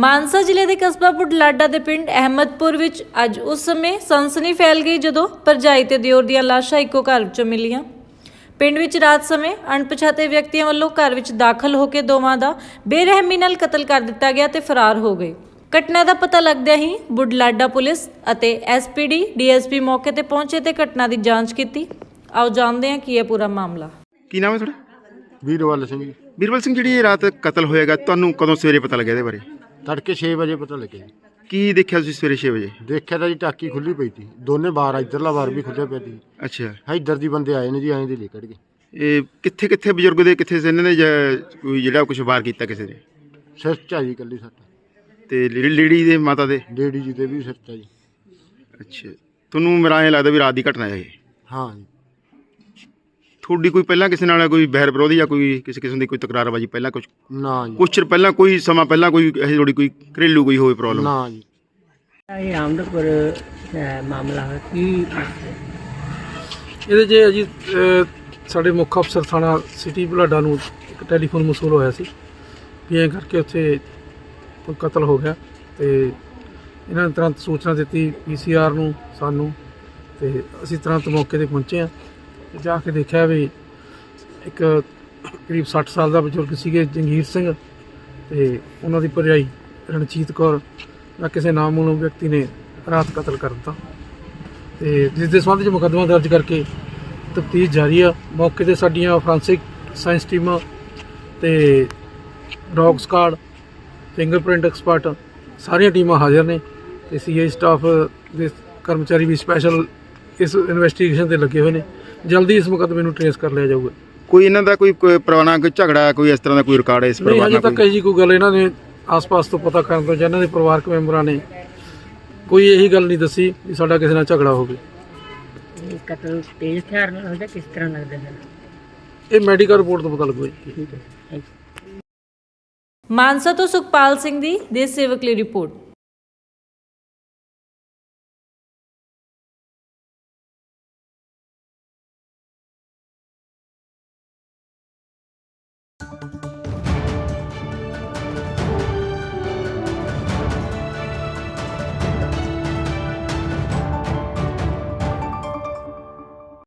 ਮਾਨਸਾ ਜ਼ਿਲ੍ਹੇ ਦੇ ਕਸਬਾ ਬੁਢਲਾਡਾ ਦੇ ਪਿੰਡ ਅਹਿਮਦਪੁਰ ਵਿੱਚ ਅੱਜ ਉਸ ਸਮੇਂ ਸਨਸਨੀ ਫੈਲ ਗਈ ਜਦੋਂ ਭਰਜਾਈ ਤੇ ਦਿਓਰ ਦੀਆਂ ਲਾਸ਼ਾਂ ਇੱਕੋ ਘਰ ਵਿੱਚੋਂ ਮਿਲੀਆਂ। ਪਿੰਡ ਵਿੱਚ ਰਾਤ ਸਮੇਂ ਅਣਪਛਾਤੇ ਵਿਅਕਤੀਆਂ ਵੱਲੋਂ ਘਰ ਵਿੱਚ ਦਾਖਲ ਹੋ ਕੇ ਦੋਵਾਂ ਦਾ ਬੇਰਹਿਮੀ ਨਾਲ ਕਤਲ ਕਰ ਦਿੱਤਾ ਗਿਆ ਤੇ ਫਰਾਰ ਹੋ ਗਏ। ਘਟਨਾ ਦਾ ਪਤਾ ਲੱਗਦਿਆਂ ਹੀ ਬੁਢਲਾਡਾ ਪੁਲਿਸ ਅਤੇ ਐਸਪੀਡੀ ਡੀਐਸਪੀ ਮੌਕੇ ਤੇ ਪਹੁੰਚੇ ਤੇ ਘਟਨਾ ਦੀ ਜਾਂਚ ਕੀਤੀ। ਆਓ ਜਾਣਦੇ ਹਾਂ ਕੀ ਹੈ ਪੂਰਾ ਮਾਮਲਾ। ਕੀ ਨਾਮ ਹੈ ਤੁਹਾਡਾ? ਵੀਰਵਾਲ ਸਿੰਘ ਜੀ। ਬੀਰਬਲ ਸਿੰਘ ਜਿਹੜੀ ਇਹ ਰਾਤ ਕਤਲ ਹੋਏਗਾ ਤੁਹਾਨੂੰ ਕਦੋਂ ਸਵੇਰੇ ਪਤਾ ਲੱਗਿਆ ਇਹਦੇ ਬਾਰੇ? ਤੜਕੇ 6 ਵਜੇ ਪਤਾ ਲੱਗਿਆ ਜੀ। ਕੀ ਦੇਖਿਆ ਤੁਸੀਂ ਸਵੇਰੇ 6 ਵਜੇ? ਦੇਖਿਆ ਤਾਂ ਜੀ ਟਾਕੀ ਖੁੱਲੀ ਪਈ ਸੀ। ਦੋਨੇ ਬਾਰ ਇਧਰਲਾ ਬਾਰ ਵੀ ਖੁੱਲਿਆ ਪਿਆ ਸੀ। ਅੱਛਾ। ਇੱਧਰ ਦੀ ਬੰਦੇ ਆਏ ਨੇ ਜੀ ਐਂ ਦੇ ਲੈ ਕੱਢ ਗਏ। ਇਹ ਕਿੱਥੇ ਕਿੱਥੇ ਬਜ਼ੁਰਗ ਦੇ ਕਿੱਥੇ ਸੀ ਇਹਨਾਂ ਨੇ ਜਾਂ ਕੋਈ ਜਿਹੜਾ ਕੁਝ ਵਾਰ ਕੀਤਾ ਕਿਸੇ ਨੇ? ਸਿਰ 'ਚ ਆ ਜੀ ਕੱਲੀ ਸੱਟ। ਤੇ ਲੇ- ਲੇਡੀ ਦੇ ਮਾਤਾ ਦੇ? ਡੇਡੀ ਜੀ ਦੇ ਵੀ ਸਿਰ 'ਚ ਆ ਜੀ। ਅੱਛਾ। ਤੁਹਾਨੂੰ ਮੇਰਾ ਐਂ ਲੱਗਦਾ ਵੀ ਰਾਤ ਦੀ ਘਟਨਾ ਹੈ ਇਹ। ਹਾਂ ਜੀ। ਤੁਹਾਡੀ ਕੋਈ ਪਹਿਲਾਂ ਕਿਸੇ ਨਾਲ ਕੋਈ ਬਹਿਰ ਵਿਰੋਧੀ ਜਾਂ ਕੋਈ ਕਿਸੇ ਕਿਸਮ ਦੀ ਕੋਈ ਤਕਰਾਰਬਾਜੀ ਪਹਿਲਾਂ ਕੁਝ ਨਾ ਜੀ। ਕੁਛ ਚਿਰ ਪਹਿਲਾਂ ਕੋਈ ਸਮਾਂ ਪਹਿਲਾਂ ਕੋਈ ਇਹ ਥੋੜੀ ਕੋਈ ਘਰੇਲੂ ਕੋਈ ਹੋਵੇ ਪ੍ਰੋਬਲਮ ਨਾ ਜੀ। ਇਹ ਆਮਦਪੁਰ ਮਾਮਲਾ ਹੈ ਕੀ ਇਹਦੇ 'ਚ ਅਜੀ ਸਾਡੇ ਮੁੱਖ ਅਫਸਰ ਥਾਣਾ ਸਿਟੀ ਬੁਲਾਡਾ ਨੂੰ ਇੱਕ ਟੈਲੀਫੋਨ ਮਸੂਲ ਹੋਇਆ ਸੀ ਵੀ ਐਂ ਕਰਕੇ ਉੱਥੇ ਕੋਈ ਕਤਲ ਹੋ ਗਿਆ ਤੇ ਇਹਨਾਂ ਨੇ ਤੁਰੰਤ ਸੂਚਨਾ ਦਿੱਤੀ ਪੀਸੀਆਰ ਨੂੰ ਸਾਨੂੰ ਤੇ ਅਸੀਂ ਤੁਰੰਤ ਮੌਕੇ ਤੇ ਪਹੁੰਚੇ ਆ ਤੇ ਜਾ ਕੇ ਦੇਖਿਆ ਵੀ ਇੱਕ ਕਰੀਬ 60 ਸਾਲ ਦਾ ਬਜ਼ੁਰਗ ਸੀਗੇ, ਜੰਗੀਰ ਸਿੰਘ ਤੇ ਉਹਨਾਂ ਦੀ ਭਰਜਾਈ ਰਣਜੀਤ ਕੌਰ ਦਾ ਕਿਸੇ ਨਾਮੂਨ ਵਿਅਕਤੀ ਨੇ ਰਾਤ ਕਤਲ ਕਰ ਦਿੱਤਾ। ਤੇ ਜਿਸ ਦੇ ਸੰਬੰਧ ਵਿੱਚ ਮੁਕੱਦਮਾ ਦਰਜ ਕਰਕੇ ਤਫਤੀਸ਼ ਜਾਰੀ ਆ। ਮੌਕੇ ਤੇ ਸਾਡੀਆਂ ਫੋਰੈਂਸਿਕ ਸਾਇੰਸ ਟੀਮਾਂ ਤੇ ਡੌਗ ਸਕਾਡ ਫਿੰਗਰਪ੍ਰਿੰਟ ਐਕਸਪਰਟ ਸਾਰੀਆਂ ਟੀਮਾਂ ਹਾਜ਼ਰ ਨੇ ਤੇ ਸੀਆਈ ਸਟਾਫ ਦੇ ਕਰਮਚਾਰੀ ਵੀ ਸਪੈਸ਼ਲ ਇਸ ਇਨਵੈਸਟੀਗੇਸ਼ਨ ਤੇ ਲੱਗੇ ਹੋਏ ਨੇ। ਜਲਦੀ ਇਸ ਮੁਕੱਦਮੇ ਨੂੰ ਟ੍ਰੇਸ ਕਰ ਲਿਆ ਜਾਊਗਾ। ਕੋਈ ਇਹਨਾਂ ਦਾ ਕੋਈ ਕੋਈ ਪੁਰਾਣਾ ਕੋਈ ਝਗੜਾ ਕੋਈ ਇਸ ਤਰ੍ਹਾਂ ਦਾ ਕੋਈ ਰਿਕਾਰਡ ਹੈ ਇਸ ਨਹੀਂ ਪਰਿਵਾਰ ਹਜੇ ਨਾਲ ਤੱਕ ਕੋਈ? ਇਹੀ ਕੋਈ ਗੱਲ ਇਹਨਾਂ ਨੇ ਆਸ-ਪਾਸ ਤੋਂ ਪਤਾ ਕਰਨ ਤੋਂ ਜਾਂ ਇਹਨਾਂ ਦੇ ਪਰਿਵਾਰਕ ਮੈਂਬਰਾਂ ਨੇ ਕੋਈ ਇਹੀ ਗੱਲ ਨਹੀਂ ਦੱਸੀ ਵੀ ਸਾਡਾ ਕਿਸੇ ਨਾਲ ਝਗੜਾ ਹੋਵੇ। ਇਹ ਕਤਲ ਤੇਜ਼ ਹਥਿਆਰ ਨਾਲ ਹੋਇਆ ਕਿਸ ਤਰ੍ਹਾਂ ਲੱਗਦਾ ਹੈ? ਇਹ ਮੈਡੀਕਲ ਰਿਪੋਰਟ ਤੋਂ ਪਤਾ ਲੱਗੂਗਾ ਜੀ। ਠੀਕ ਹੈ ਮਾਨਸਾ ਤੋਂ ਸੁਖਪਾਲ ਸਿੰਘ ਦੀ ਦੇਸ਼ ਸੇਵਕ ਲਈ ਰਿਪੋਰਟ।